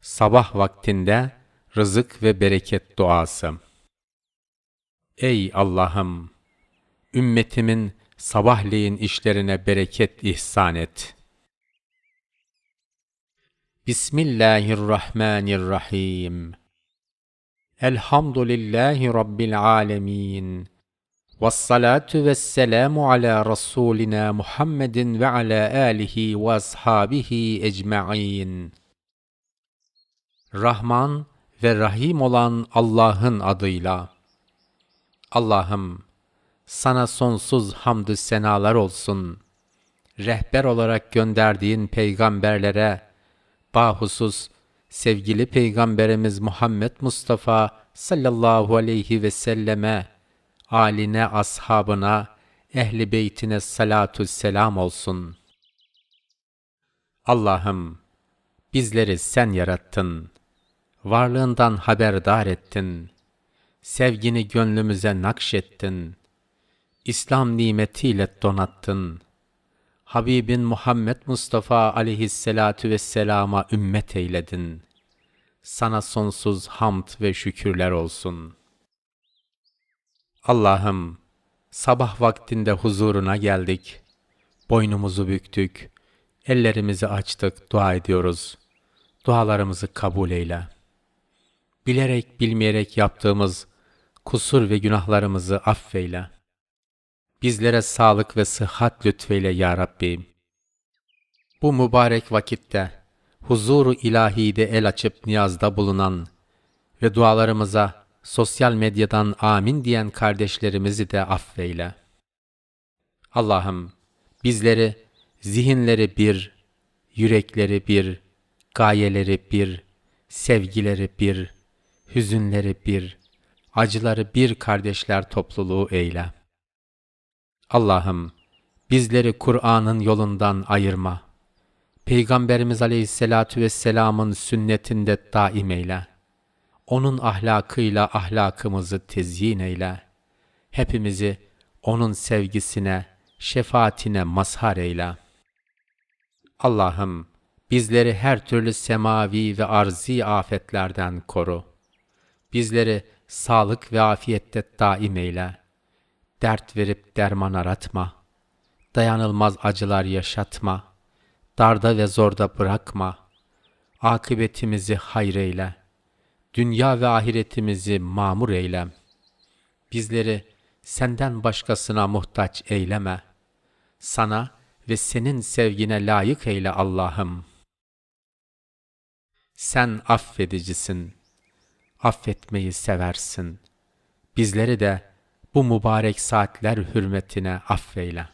Sabah vaktinde rızık ve bereket duası. Ey Allah'ım! Ümmetimin sabahleyin işlerine bereket ihsan et. Bismillahirrahmanirrahim. Elhamdülillahi Rabbil alemin. Vessalatu vesselamu ala Rasulina Muhammedin ve ala alihi ve ashabihi ecma'in. Rahman ve Rahim olan Allah'ın adıyla. Allah'ım, sana sonsuz hamdü senalar olsun. Rehber olarak gönderdiğin peygamberlere, bahusus sevgili peygamberimiz Muhammed Mustafa sallallahu aleyhi ve selleme, aline, ashabına, ehli beytine salatu selam olsun. Allah'ım, bizleri sen yarattın. Varlığından haberdar ettin. Sevgini gönlümüze nakşettin. İslam nimetiyle donattın. Habibin Muhammed Mustafa aleyhisselatu vesselama ümmet eyledin. Sana sonsuz hamd ve şükürler olsun. Allah'ım, sabah vaktinde huzuruna geldik. Boynumuzu büktük, ellerimizi açtık, dua ediyoruz. Dualarımızı kabul eyle. Bilerek bilmeyerek yaptığımız kusur ve günahlarımızı affeyle. Bizlere sağlık ve sıhhat lütfeyle ya Rabbi. Bu mübarek vakitte huzuru ilahide el açıp niyazda bulunan ve dualarımıza sosyal medyadan amin diyen kardeşlerimizi de affeyle. Allah'ım bizleri zihinleri bir, yürekleri bir, gayeleri bir, sevgileri bir, hüzünleri bir, acıları bir kardeşler topluluğu eyle. Allah'ım bizleri Kur'an'ın yolundan ayırma. Peygamberimiz Aleyhisselatü Vesselam'ın sünnetinde daim eyle. Onun ahlakıyla ahlakımızı tezyin eyle. Hepimizi onun sevgisine, şefaatine mazhar eyle. Allah'ım bizleri her türlü semavi ve arzi afetlerden koru. Bizleri sağlık ve afiyette daim eyle. Dert verip derman aratma. Dayanılmaz acılar yaşatma. Darda ve zorda bırakma. Akıbetimizi hayır eyle. Dünya ve ahiretimizi mamur eyle. Bizleri senden başkasına muhtaç eyleme. Sana ve senin sevgine layık eyle Allah'ım. Sen affedicisin. Affetmeyi seversin. Bizleri de bu mübarek saatler hürmetine affeyle.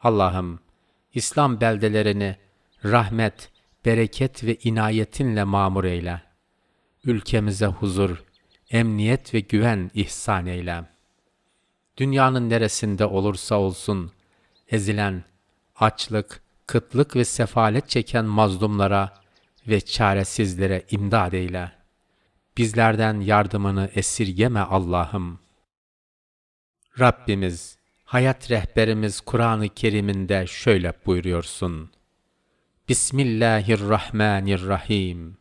Allah'ım, İslam beldelerini rahmet, bereket ve inayetinle mamur eyle. Ülkemize huzur, emniyet ve güven ihsan eyle. Dünyanın neresinde olursa olsun, ezilen, açlık, kıtlık ve sefalet çeken mazlumlara ve çaresizlere imdad eyle Bizlerden yardımını esirgeme Allah'ım. Rabbimiz, hayat rehberimiz Kur'an-ı Kerim'inde şöyle buyuruyorsun. Bismillahirrahmanirrahim.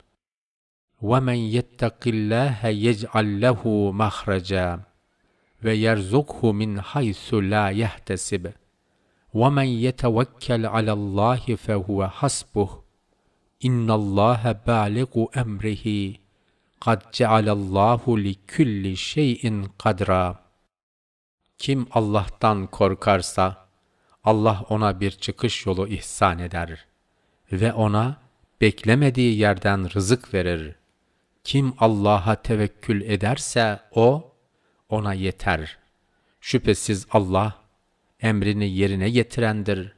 وَمَنْ يَتَّقِ اللّٰهَ يَجْعَلْ لَهُ مَخْرَجًا وَيَرْزُقْهُ مِنْ حَيْثُ لَا يَحْتَسِبُ وَمَنْ يَتَوَكَّلْ عَلَى اللّٰهِ فَهُوَ حَسْبُهُ اِنَّ اللّٰهَ بَالِغُ اَمْرِهِ kad cealallahu li külli şeyin kadra. Kim Allah'tan korkarsa Allah ona bir çıkış yolu ihsan eder ve ona beklemediği yerden rızık verir. Kim Allah'a tevekkül ederse o ona yeter. Şüphesiz Allah emrini yerine getirendir.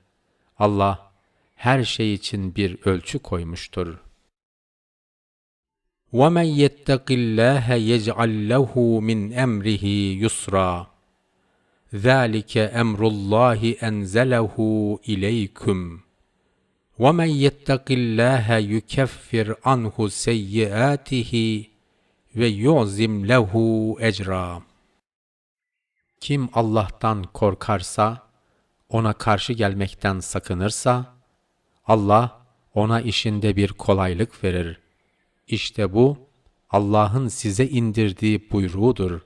Allah her şey için bir ölçü koymuştur.'' وَمَنْ يَتَّقِ اللّٰهَ يَجْعَلْ لَهُ مِنْ أَمْرِهِ يُسْرًا ذَٰلِكَ أَمْرُ اللّٰهِ أَنْزَلَهُ إِلَيْكُمْ وَمَنْ يَتَّقِ اللّٰهَ يُكَفِّرْ عَنْهُ سَيِّئَاتِهِ وَيُعْزِمْ لَهُ اَجْرًا Kim Allah'tan korkarsa, ona karşı gelmekten sakınırsa, Allah ona işinde bir kolaylık verir. İşte bu Allah'ın size indirdiği buyruğudur.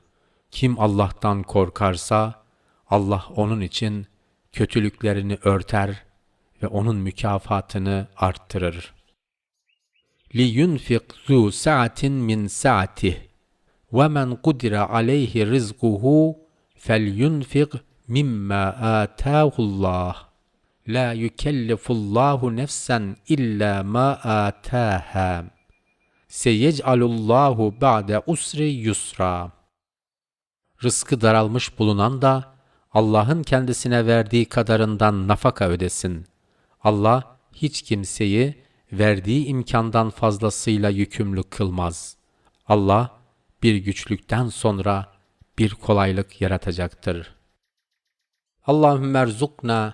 Kim Allah'tan korkarsa Allah onun için kötülüklerini örter ve onun mükafatını arttırır. لِيُنْفِقْ ذُو سَعَةٍ مِّنْ سَعَتِهِ وَمَنْ قُدِرَ عَلَيْهِ رِزْقُهُ فَلْيُنْفِقْ مِمَّا آتَاهُ اللّٰهُ لَا يُكَلِّفُ اللّٰهُ نَفْسًا إِلَّا مَا آتَاهَا seyec'alullahu ba'de usri yusra. Rızkı daralmış bulunan da Allah'ın kendisine verdiği kadarından nafaka ödesin. Allah hiç kimseyi verdiği imkandan fazlasıyla yükümlü kılmaz. Allah bir güçlükten sonra bir kolaylık yaratacaktır. Allahümme erzukna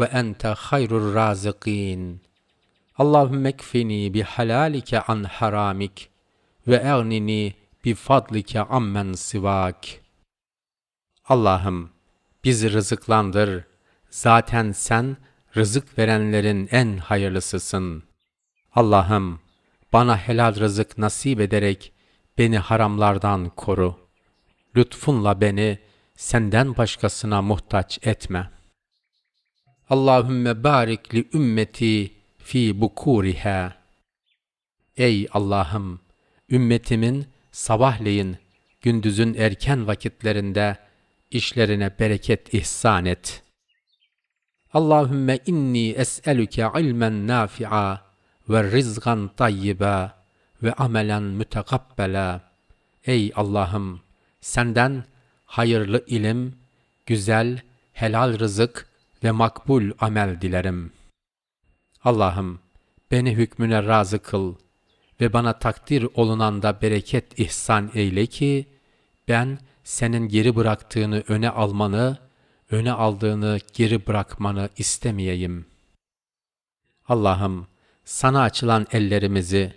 ve ente hayrur razikin. Allahümme ekfini bi halalike an haramik ve egnini bi fadlike ammen sivak. Allah'ım bizi rızıklandır. Zaten sen rızık verenlerin en hayırlısısın. Allah'ım bana helal rızık nasip ederek beni haramlardan koru. Lütfunla beni senden başkasına muhtaç etme. Allahümme barik li ümmeti fi bukuriha. Ey Allah'ım ümmetimin sabahleyin gündüzün erken vakitlerinde işlerine bereket ihsan et. Allahümme inni es'elüke ilmen nafi'a ve rizgan tayyiba ve amelen mütekabbela. Ey Allah'ım senden hayırlı ilim, güzel, helal rızık ve makbul amel dilerim. Allah'ım beni hükmüne razı kıl ve bana takdir olunanda bereket ihsan eyle ki ben senin geri bıraktığını öne almanı, öne aldığını geri bırakmanı istemeyeyim. Allah'ım sana açılan ellerimizi,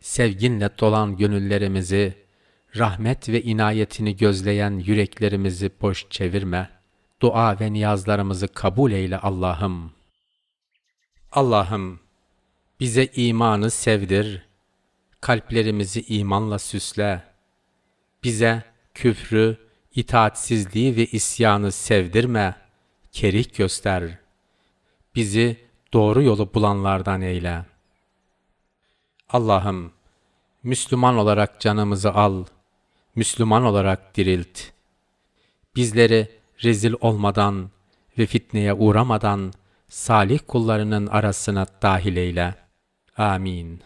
sevginle dolan gönüllerimizi, rahmet ve inayetini gözleyen yüreklerimizi boş çevirme. Dua ve niyazlarımızı kabul eyle Allah'ım. Allah'ım, bize imanı sevdir, kalplerimizi imanla süsle. Bize küfrü, itaatsizliği ve isyanı sevdirme, kerih göster. Bizi doğru yolu bulanlardan eyle. Allah'ım, Müslüman olarak canımızı al, Müslüman olarak dirilt. Bizleri rezil olmadan ve fitneye uğramadan salih kullarının arasına dahil eyle. Amin.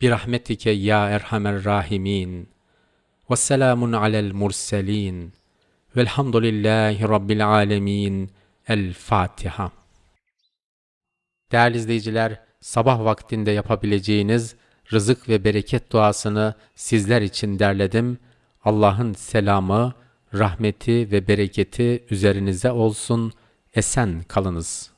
Birahmetike ya erhamer rahimin. Ve selamun alel murselin. Velhamdülillahi Rabbil alemin. El Fatiha. Değerli izleyiciler, sabah vaktinde yapabileceğiniz rızık ve bereket duasını sizler için derledim. Allah'ın selamı, rahmeti ve bereketi üzerinize olsun. Esen kalınız.